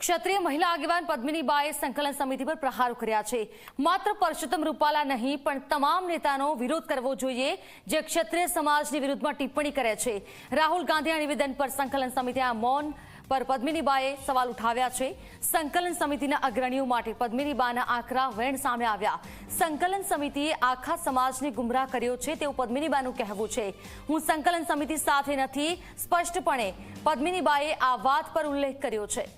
ક્ષત્રિય મહિલા આગેવાન પદ્મિની બાએ સંકલન સમિતિ પર પ્રહારો કર્યા છે. માત્ર પરસોત્તમ રૂપાલા નહીં, પણ તમામ નેતાનો વિરોધ કરવો જોઈએ જે ક્ષત્રિય સમાજની વિરુદ્ધમાં ટિપ્પણી કરે છે. રાહુલ ગાંધીના નિવેદન પર સંકલન સમિતિ આ મૌન પર પદ્મિની બાએ સવાલ ઉઠાવ્યા છે. સંકલન સમિતિના અગ્રણીઓ માટે પદ્મિની બાના આકરા વેણ સામે આવ્યા. સંકલન સમિતિએ આખા સમાજને ગુમરાહ કર્યો છે તેવું પદ્મિની બાનું કહેવું છે. હું સંકલન સમિતિ સાથે નથી, સ્પષ્ટપણે પદ્મિની બાએ આ વાત પર ઉલ્લેખ કર્યો છે.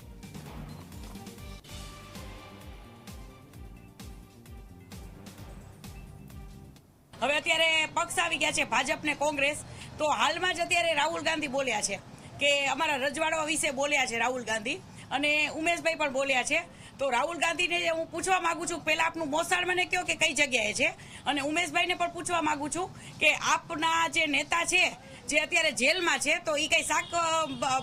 હવે અત્યારે પક્ષ આવી ગયા છે ભાજપ ને કોંગ્રેસ. તો હાલમાં જ અત્યારે રાહુલ ગાંધી બોલ્યા છે કે અમારા રજવાડા વિશે બોલ્યા છે રાહુલ ગાંધી અને ઉમેશભાઈ પણ બોલ્યા છે. તો રાહુલ ગાંધીને હું પૂછવા માંગુ છું, પહેલા આપનું મોસાળ મને કહો કે કઈ જગ્યાએ છે? અને ઉમેશભાઈને પણ પૂછવા માંગુ છું કે આપના જે નેતા છે, જે અત્યારે જેલમાં છે, તો એ કંઈ શાક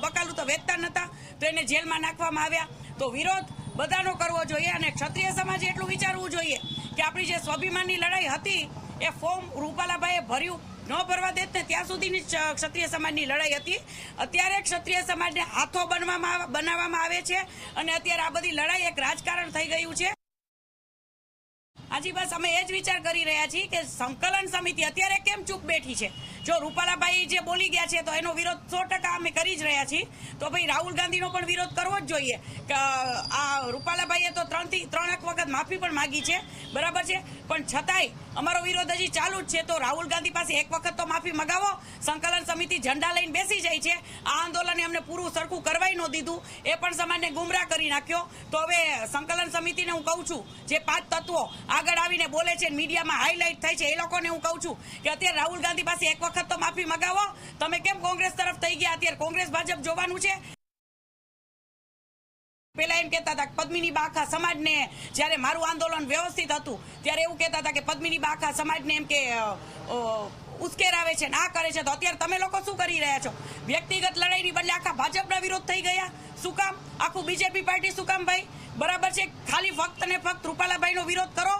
બકાલું તો વેચતા નહોતા તો એને જેલમાં નાખવામાં આવ્યા. તો વિરોધ બધાનો કરવો જોઈએ અને ક્ષત્રિય સમાજે એટલું વિચારવું જોઈએ કે આપણી જે સ્વાભિમાનની લડાઈ હતી એ ફોર્મ રૂપાલાભાઈએ ભર્યું. ન ભરવા દેત ને ત્યાં સુધીની ક્ષત્રિય સમાજની લડાઈ હતી. અત્યારે ક્ષત્રિય સમાજને હાથો બનવામાં બનાવવામાં આવે છે અને અત્યારે આ બધી લડાઈ એક રાજકારણ થઈ ગયું છે. હાજી બસ અમે એ જ વિચાર કરી રહ્યા છીએ કે સંકલન સમિતિ અત્યારે કેમ ચૂપ બેઠી છે? જો રૂપાલાભાઈ જે બોલી ગયા છે, તો એનો વિરોધ સો ટકા અમે કરી જ રહ્યા છીએ. તો ભાઈ રાહુલ ગાંધીનો પણ વિરોધ કરવો જ જોઈએ. કે, આ રૂપાલાભાઈએ તો ત્રણથી, ત્રણ એક વખત માફી પણ માગી છે. બરાબર છે? પણ છતાંય અમારો વિરોધ હજી ચાલુ જ છે. તો રાહુલ ગાંધી પાસે એક વખત તો માફી મગાવો. સંકલન સમિતિ ઝંડા લઈને બેસી જાય છે. આ આંદોલને અમને પૂરું સરખું કરવાય ન દીધું. એ પણ સમાજને ગુમરાહ કરી નાખ્યો. તો હવે સંકલન સમિતિને હું કહું છું, જે પાંચ તત્વો આગળ આવીને બોલે છે, મીડિયામાં હાઇલાઇટ થાય છે, એ લોકોને હું કહું છું કે અત્યારે રાહુલ ગાંધી પાસે એક વખત તો માફી મગાવો. તમે કેમ કોંગ્રેસ તરફ થઈ ગયા? અત્યારે કોંગ્રેસ ભાજપ જોવાનું છે. પેલા એમ કહેતા હતા કે પદ્મિની બાખા સમાજને, જ્યારે મારું આંદોલન વ્યવસ્થિત હતું, ત્યારે એવું કહેતા હતા કે પદ્મિની બાખા સમાજને એમ કે ઉશ્કેરાવે છે ના કરે છે. તો અત્યારે તમે લોકો શું કરી રહ્યા છો? વ્યક્તિગત લડાઈની બદલે આખા ભાજપના વિરોધ થઈ ગયા? શું કામ? આખું બીજેપી પાર્ટી શું કામ ભાઈ? બરાબર છે? ખાલી ફક્ત ને ફક્ત રૂપાલાભાઈનો વિરોધ કરો.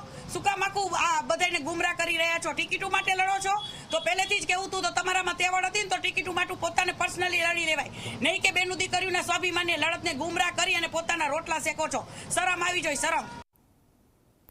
આ ગુમરા કરી રહ્યા છો? ટિકિટો માટે લડો છો? તો પહેલેથી જ કેવું હતું તો તમારામાં તેવડ હતી ને, તો ટિકિટો માટે પોતાને પર્સનલી લડી લેવાય. નહીં કે બેનું ને સ્વાભિમાન્ય લડતને ગુમરા કરી અને પોતાના રોટલા શેકો છો. શરમ આવી જોઈએ શરમ.